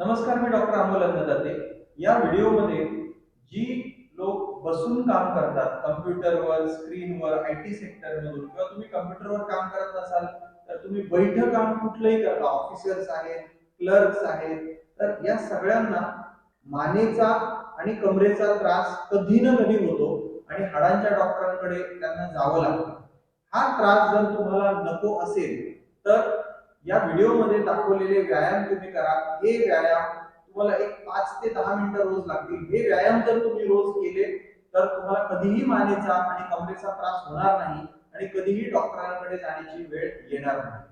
नमस्कार मी डॉक्टर अमोल अन्नदाते या व्हिडिओमध्ये जी लोक बसून काम करतात कम्प्युटरवर स्क्रीनवर आय टी सेक्टरमधून किंवा तुम्ही कम्प्युटरवर काम करत असाल तर तुम्ही बैठक काम कुठलंही करता ऑफिसर्स आहेत क्लर्क्स आहेत तर या सगळ्यांना मानेचा आणि कमरेचा त्रास कधी ना कधी होतो आणि हाडांच्या डॉक्टरांकडे त्यांना जावं लागतं. हा त्रास जर तुम्हाला नको असेल तर या व्हिडिओमध्ये दाखवलेले व्यायाम तुम्ही करा. हे व्यायाम तुम्हाला एक पाच ते दहा मिनिटं रोज लागतील. हे व्यायाम जर तुम्ही रोज केले तर तुम्हाला कधीही मानेचा आणि कमरेचा त्रास होणार नाही आणि कधीही डॉक्टरांकडे जाण्याची वेळ येणार नाही.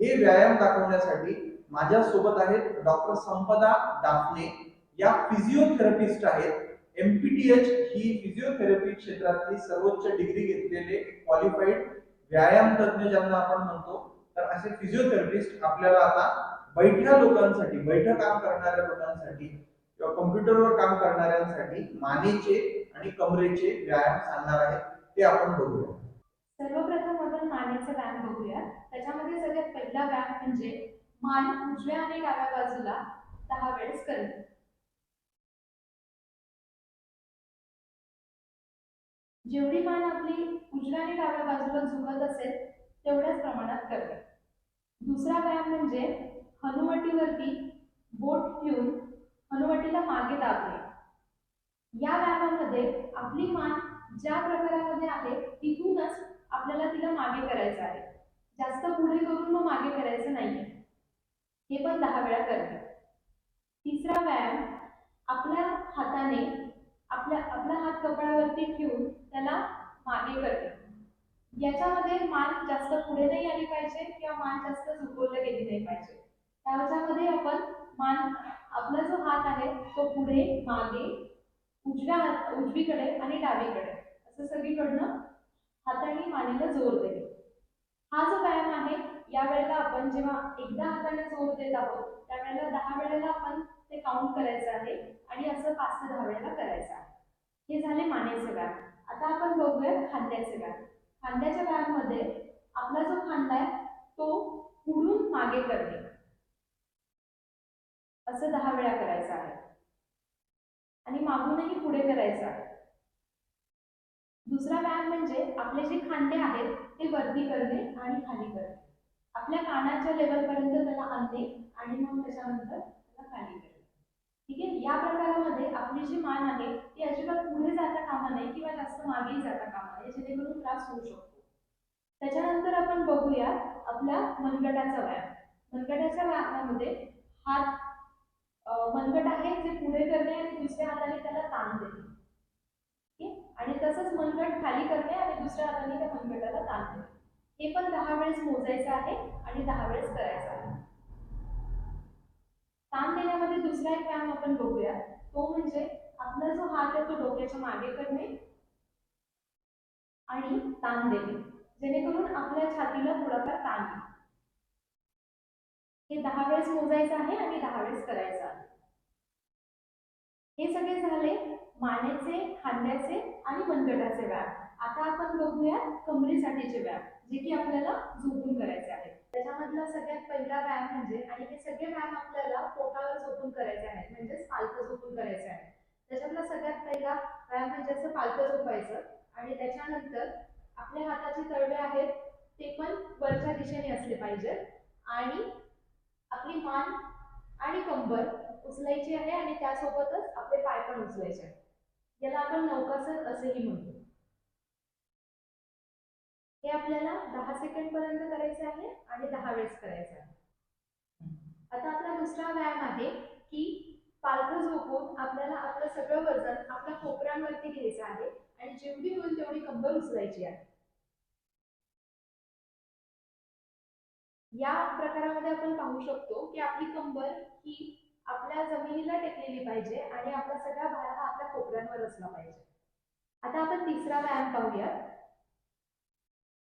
हे व्यायाम दाखवण्यासाठी माझ्या सोबत आहेत डॉक्टर संपदा दाफने या फिजिओथेरपिस्ट आहेत. एमपीटीएच ही फिजिओथेरपी क्षेत्रातली सर्वोच्च डिग्री घेतलेले क्वालिफाईड व्यायाम तज्ञ ज्यांना आपण म्हणतो तर असे फिजिओथेरपिस्ट आपल्याला आता बैठ्या लोकांसाठी बैठ काम करणाऱ्या लोकांसाठी किंवा कम्प्युटरवर काम करणाऱ्यांसाठी मानेचे आणि कमरेचे व्यायाम सांगणार आहेत ते आपण बघूया. सर्वप्रथम आपण मानेचा व्यायाम बघूया. त्याच्यामध्ये सगळ्यात पहिला व्यायाम म्हणजे मान उजव्या आणि डाव्या बाजूला दहा वेळेस करणे. जेवढी मान आपली उजव्या आणि डाव्या बाजूला झुकत असेल तेवढ्याच प्रमाणात करणे. दुसरा व्यायाम म्हणजे हनुवटीवरती बोट ठेवून हनुवटीला मागे दाबणे. या व्यायामामध्ये आपली मान ज्या प्रकारामध्ये आहे तिथूनच आपल्याला तिला मागे करायचं आहे. जास्त पुढे करून मग मागे करायचं नाहीये. हे पण दहा वेळा करणे तिसरा व्यायाम आपल्या हाताने आपल्या आपला हात कपाळावरती ठेवून त्याला मागे करणे याच्यामध्ये मान जास्त पुढे नाही आली पाहिजे किंवा मान जास्त झुकवलं गेली नाही पाहिजे. त्याच्यामध्ये आपण मान आपला जो हात आहे तो पुढे मागे उजव्या हात उजवीकडे आणि डावीकडे. असं सगळीकडनं हाताने मानेला जोर देणे हा जो व्यायाम आहे या वेळेला आपण जेव्हा एकदा हाताने जोर देत आहोत त्यावेळेला दहा वेळेला आपण ते काउंट करायचं आहे आणि असं पाच ते दहा वेळेला करायचं आहे. हे झाले मानेचे व्यायाम. आता आपण बघूया खांद्याचे व्यायाम. खांद्याच्या व्यायाममध्ये आपला जो खांदा आहे तो पुढून मागे करणे. असं दहा वेळा करायचं आहे. आणि मागूनही पुढे करायचं आहे. दुसरा व्यायाम म्हणजे आपले जे खांदे आहेत ते वरती करणे आणि खाली करणे. आपल्या कानाच्या लेवलपर्यंत त्याला आणणे आणि मग त्याच्यानंतर त्याला खाली करणे. ठीक आहे? या प्रकारामध्ये आपली जी मान आहे ती अजिबात पुढे जाता कामा नाही किंवा जास्त मागेही जाता कामा नये. जेणेकरून त्रास होऊ शकतो. त्याच्यानंतर आपण बघूया आपला मनगटाचा व्यायाम. मनगटाच्या व्यायामामध्ये हात मनगट आहे जे पुढे करणे आणि दुसऱ्या हाताने त्याला ताण देणे. आणि तसंच मनगट खाली करणे आणि दुसऱ्या हाताने त्या मनगटाला ताण देणे. हे पण दहा वेळेस मोजायचं आहे आणि दहा वेळेस करायचं आहे. ताण देण्यामध्ये दुसरा एक व्यायाम आपण बघूया. तो म्हणजे आपला जो हात आहे तो डोक्याच्या मागे करणे आणि ताण देणे जेणेकरून आपल्या छातीला थोडाफार ताण येईल. हे दहा वेळेस मोजायचं आहे आणि दहा वेळेस करायचं आहे. हे सगळे झाले मानेचे खांद्याचे आणि मनगटाचे व्यायाम. आता आपण बघूया कमरेसाठीचे व्यायाम जे की आपल्याला झोपून करायचे आहे त्याच्यामधला सगळ्यात पहिला व्यायाम म्हणजे आणि हे सगळे व्यायाम आपल्याला पोटावर झोपून करायचे आहेत म्हणजेच पालथं झोपून करायचे आहे त्याच्यातला सगळ्यात पहिला व्यायाम म्हणजे असं पालथं झोपायचं आणि त्याच्यानंतर आपल्या हाताचे तळवे आहेत ते पण वरच्या दिशेने असले पाहिजेत. आणि आपली मान आणि कंबर उचलायची आहे आणि त्यासोबतच आपले पाय पण उचलायचे आहेत. याला आपण नौकासन असेही म्हणतो. हे आपल्याला दहा सेकंड पर्यंत करायचे आहे आणि दहा वेळेस करायचं आहे. आता आपला दुसरा व्यायाम आहे की पालथं झोपून आपल्याला आपलं सगळं वजन आपल्या कोपऱ्यांवरती घ्यायचं आहे. आणि जेवढी होईल तेवढी कंबर उचलायची आहे. या प्रकारामध्ये आपण पाहू शकतो की आपली कंबर ही आपल्या जमिनीला टेकलेली पाहिजे आणि आपला सगळा भार हा आपल्या कोपऱ्यांवर असला पाहिजे. आता आपण तिसरा व्यायाम पाहूया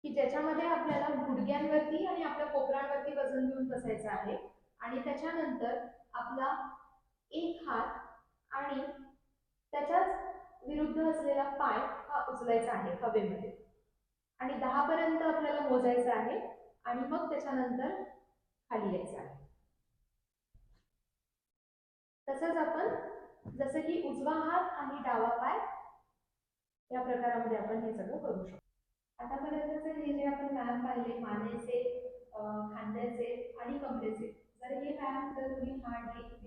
की ज्याच्यामध्ये आपल्याला गुडघ्यांवरती आणि आपल्या कोपऱ्यांवरती वजन घेऊन बसायचं आहे आणि त्याच्यानंतर आपला एक हात विरुद्ध असलेला पाय हा उचलायचा आहे हवेमध्ये. आणि दहा पर्यंत आपल्याला मोजायचं आहे आणि मग त्याच्यानंतर खाली यायचं आहे. तसंच आपण जसं की उजवा हात आणि डावा पाय या प्रकारामध्ये आपण हे सगळं करू शकतो. आतापर्यंतचे हे जे आपण व्यायाम पाहिले मानेचे खांद्याचे आणि कमरेचे जर हे व्यायाम जर तुम्ही हार्डली दिवस